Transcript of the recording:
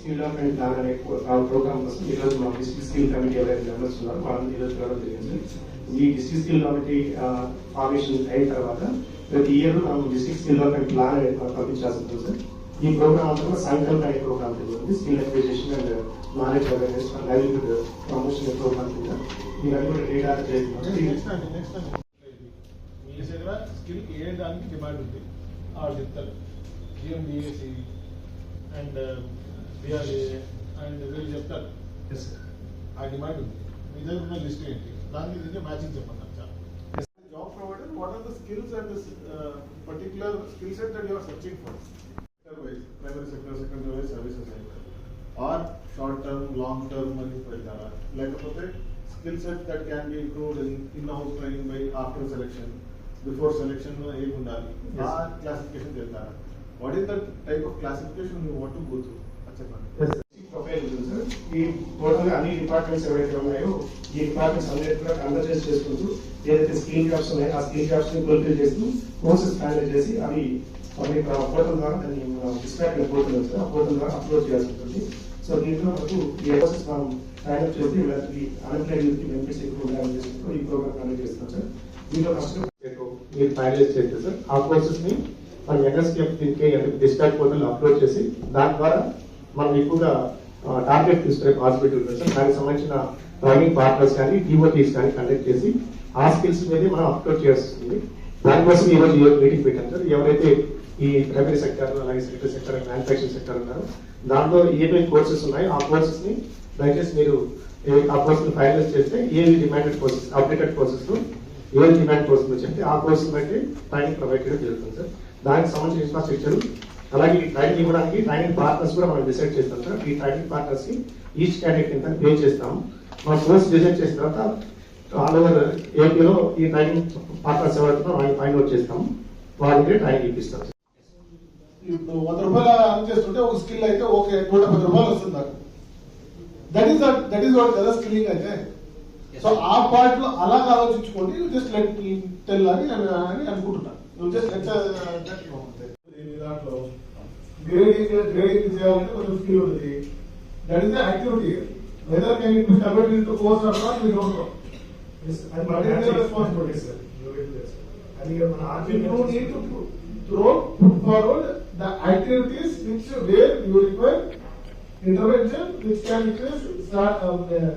Skill development plan అనే program కోసం ఈ రోజు మా డిస్ట్రిక్ట్ స్కిల్ కమిటీ ఎవరైతే మెంబర్స్ ఉన్నారో వాళ్ళని ఈ రోజు పిలవడం జరిగింది. ఈ డిస్ట్రిక్ట్ స్కిల్ కమిటీ ఫార్మేషన్ అయిన తర్వాత ప్రతి ఇయర్ మనం డిస్ట్రిక్ట్ స్కిల్ డెవలప్మెంట్ ప్లాన్ అనేది పంపించాల్సి ఉంటుంది సార్. ఈ ప్రోగ్రామ్ అంతా కూడా సంకల్ప అనే ప్రోగ్రామ్ జరుగుతుంది skill acquisition and knowledge awareness livelihood promotion program కింద. ఇవన్నీ కూడా డేటా చేస్తున్నాం. స్కిల్ ఏ దానికి డిమాండ్ ఉంది? ఆవిడ చెప్తారు. జిఎండిఏసి అండ్ బిఆర్ఏ అండ్ వీళ్ళు చెప్తారు. ఆ డిమాండ్ ఉంది మీ దగ్గర ఉన్న లిస్ట్ ఏంటి? దానికి దీనికి మ్యాచింగ్ చెప్పండి చాలా. Job provider what are the skills and particular skill set that you are searching for sector wise primary sector secondary wise services or short term long term అని పెడతారా లేకపోతే skill set that can be improved in in house training by after selection before selection ఏమి ఉండాలి. ఆ classification వెళ్తారా what is the type of classification you want to go through ఈ total అన్ని departments ఏవైతే ఉన్నాయో ఈ డిపార్ట్మెంట్స్ అన్నిటి కూడా కన్వర్జెన్స్ చేసుకుంటూ ఏదైతే స్కిల్ జాబ్స్ ఉన్నాయో ఆ స్కిల్ జాబ్స్ని ఫుల్ఫిల్ చేస్తూ కోర్సెస్ ప్లాన్ చేసి అవి పబ్లిక్ పోర్టల్ ద్వారా దాన్ని డిస్ట్రాక్ట్ పోర్టల్ ఉంది ఆ పోర్టల్ ద్వారా అప్లోడ్ చేయాల్సి ఉంటుంది సో దీంట్లో మనకు ఈ కోర్సెస్ మనం ట్రైనప్ చేసి వీళ్ళకి అన్ఎంప్లాయిడ్ యూత్ బెనిఫిట్స్ ఎక్కువ ఉండాలని చేసుకుంటూ ఈ ప్రోగ్రామ్ కండక్ట్ చేస్తున్నాం సార్ దీంట్లో ఫస్ట్ మీరు ఫైనలైజ్ చేస్తే సార్ ఆ కోర్సెస్ని మనం ఎన్ఎస్కేఎఫ్ దీనికి డిస్ట్రాక్ట్ పోర్టల్ అప్లోడ్ చేసి దాని ద్వారా మనం ఎక్కువగా టార్గెట్ తీసుకునే పాసిబిలిటీ ఉంటుంది. సార్ దానికి సంబంధించిన ట్రైనింగ్ పార్ట్నర్స్ కానీ డిఓటీస్ కానీ కండక్ట్ చేసి ఆ స్కిల్స్ మీద మనం అప్లోడ్ చేస్తుంది దానికోసం ఈ రోజు మీటింగ్ పెట్టాం సార్. ఎవరైతే ఈ ప్రైమరీ సెక్టర్ అలాగే సెక్టర్ సెక్టర్ మ్యానుఫ్యాక్చరింగ్ సెక్టర్ ఉన్నారో దాంట్లో ఏమేమి కోర్సెస్ ఉన్నాయో ఆ కోర్సెస్ని దయచేసి మీరు ఆ కోర్స్ ఫైనలైజ్ చేస్తే ఏవి డిమాండెడ్ కోర్సెస్ అప్డేటెడ్ కోర్సెస్ ఏది డిమాండ్ కోర్సెస్ చెప్తే ఆ కోర్సు బట్టి ట్రైనింగ్ ప్రొవైడ్ చేయడం జరుగుతుంది సార్. దానికి సంబంధించిన ఇన్ఫ్రాస్ట్రక్చర్ అలాగే ఈ ట్రైనింగ్ ఇవ్వడానికి ట్రైనింగ్ పార్ట్నర్స్ కూడా మనం డిసైడ్ చేస్తాం సార్ ఈ ట్రైనింగ్ పార్ట్నర్స్కి ఈచ్ క్యాండిడేట్ కింద పే చేస్తాం మన కోర్స్ డిజైన్ చేసిన తర్వాత ఆల్ ఓవర్ ఏపీలో ఈ ట్రైనింగ్ పార్ట్నర్స్ ఎవరైతే వాళ్ళని ఫైండ్ అవుట్ చేస్తాం వాళ్ళకి ట్రైనింగ్ ఇప్పిస్తాం సార్ ఇప్పుడు వంద రూపాయలు అర్న్ చేస్తుంటే ఒక స్కిల్ అయితే ఓకే నూట పది రూపాయలు వస్తుంది నాకు. That is that is what కదా స్కిల్లింగ్ అయితే. సో ఆ పార్ట్లో అలా ఆలోచించుకోండి జస్ట్ లెట్ టెల్ అని అని- అని అనుకుంటున్నా. నువ్వు జస్ట్ లెట్ దాంట్లో గ్రేడింగ్ గ్రేడింగ్ చేయాలంటే కొంచెం స్కిల్ ఉంది that is activity whether can it be converted into course not we don't know అది your responsibility, sir. అది మన require intervention which can increase start, um, uh,